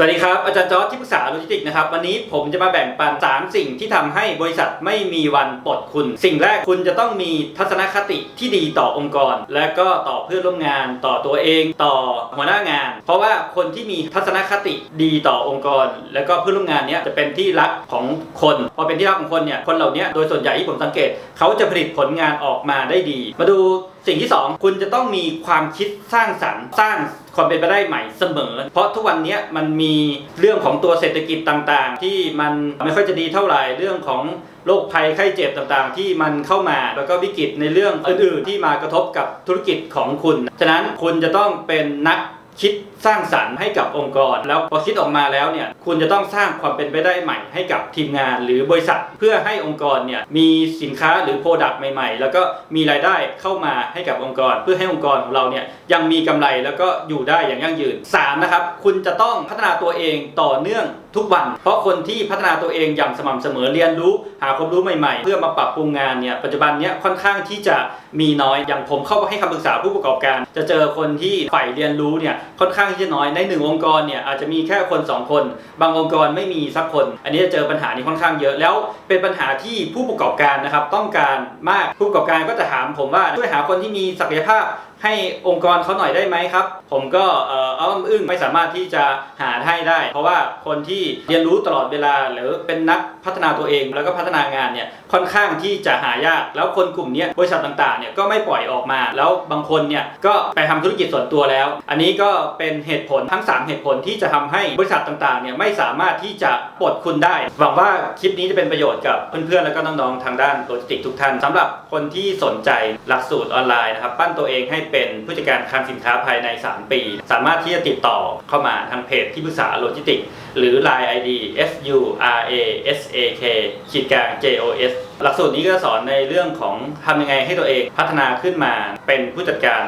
สวัสดีครับ อาจารย์จอร์จที่ปรึกษาโลจิสติกนะครับ วันนี้ผมจะมาแบ่งปัน 3 สิ่งที่ทำให้บริษัทไม่มีวันปลดคุณ สิ่งแรกคุณจะต้องมีทัศนคติที่ดีต่อองค์กร และก็ต่อเพื่อนร่วมงาน ต่อตัวเอง ต่อหัวหน้างาน เพราะว่าคนที่มีทัศนคติดีต่อองค์กร และก็เพื่อนร่วมงานเนี้ยจะเป็นที่รักของคน พอเป็นที่รักของคนเนี่ยคนเหล่านี้โดยส่วนใหญ่ที่ผมสังเกต เขาจะผลิตผลงานออกมาได้ดี มาดูสิ่งที่ 2 คุณจะต้องมีความคิดสร้างสรรค์สร้างความเป็นไปได้ใหม่เสมอ เพราะทุกวันนี้มันมีเรื่องของตัวเศรษฐกิจต่างๆ ที่มันไม่ค่อยจะดีเท่าไหร่เรื่องของโรคภัยไข้เจ็บต่างๆ ที่มันเข้ามาแล้วก็วิกฤตในเรื่องอื่นๆ ที่มากระทบกับธุรกิจของคุณ ฉะนั้นคุณจะต้องเป็นนัก คิดสร้างสรรค์ให้กับองค์กร แล้วพอคิดออกมาแล้วเนี่ยคุณจะต้องสร้างความเป็นไปได้ใหม่ให้กับทีมงานหรือบริษัท เพื่อให้องค์กรเนี่ยมีสินค้าหรือโปรดักต์ใหม่ๆ แล้วก็มีรายได้เข้ามาให้กับองค์กร เพื่อให้องค์กรของเราเนี่ยยังมีกำไรแล้วก็อยู่ได้อย่างยั่งยืนสามนะครับคุณจะต้องพัฒนาตัวเองต่อเนื่องทุกวัน เพราะคนที่พัฒนาตัวเองอย่างสม่ำเสมอเรียนรู้ หาความรู้ใหม่ ๆ เพื่อมาปรับปรุงงานเนี่ยปัจจุบันเนี้ยค่อนข้างที่จะมีน้อยอย่างผมเข้าไปให้คำปรึกษาผู้ประกอบการ จะเจอคนที่ใฝ่เรียนรู้เนี่ยค่อนข้างที่จะน้อยในหนึ่งองค์กรเนี่ยอาจจะมีแค่คนสองคน บางองค์กรไม่มีสักคน อันนี้จะเจอปัญหานี้ค่อนข้างเยอะ แล้วเป็นปัญหาที่ผู้ประกอบการนะครับต้องการมากผู้ประกอบการก็จะถามผมว่าช่วยหาคนที่มีศักยภาพ ให้องค์กรเขาหน่อยได้ไหมครับ ผมก็เอ่ออ้อมอึ้งไม่สามารถที่จะหาให้ได้ เพราะว่าคนที่เรียนรู้ตลอดเวลา หรือเป็นนักพัฒนาตัวเองแล้วก็พัฒนางานเนี่ยค่อนข้างที่จะหายาก แล้วคนกลุ่มนี้บริษัทต่างๆเนี่ยก็ไม่ปล่อยออกมา แล้วบางคนเนี่ยก็ไปทำธุรกิจส่วนตัวแล้ว อันนี้ก็เป็นเหตุผลทั้ง 3 เหตุผลที่จะทำให้บริษัทต่างๆเนี่ยไม่สามารถที่จะปลดคุณได้ หวังว่าคลิปนี้จะเป็นประโยชน์กับเพื่อนๆแล้วก็น้องๆทางด้านโลจิสติกทุกท่านสำหรับคนที่สนใจหลักสูตรออนไลน์นะครับปั้นตัวเองให้เป็นผู้จัดการคลังสินค้าภายใน 3 ปี สามารถที่จะติดต่อเข้ามาทางเพจที่ปรึกษาโลจิสติกส์หรือ Line ID S U R A S A K ขีดกลาง J O S หลักสูตรนี้ก็สอนในเรื่องของทำยังไงให้ตัวเองพัฒนาขึ้นมาเป็นผู้จัดการ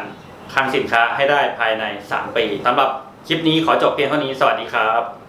คลังสินค้าให้ได้ภายใน 3 ปีสำหรับคลิปนี้ขอจบเพียงเท่านี้สวัสดีครับ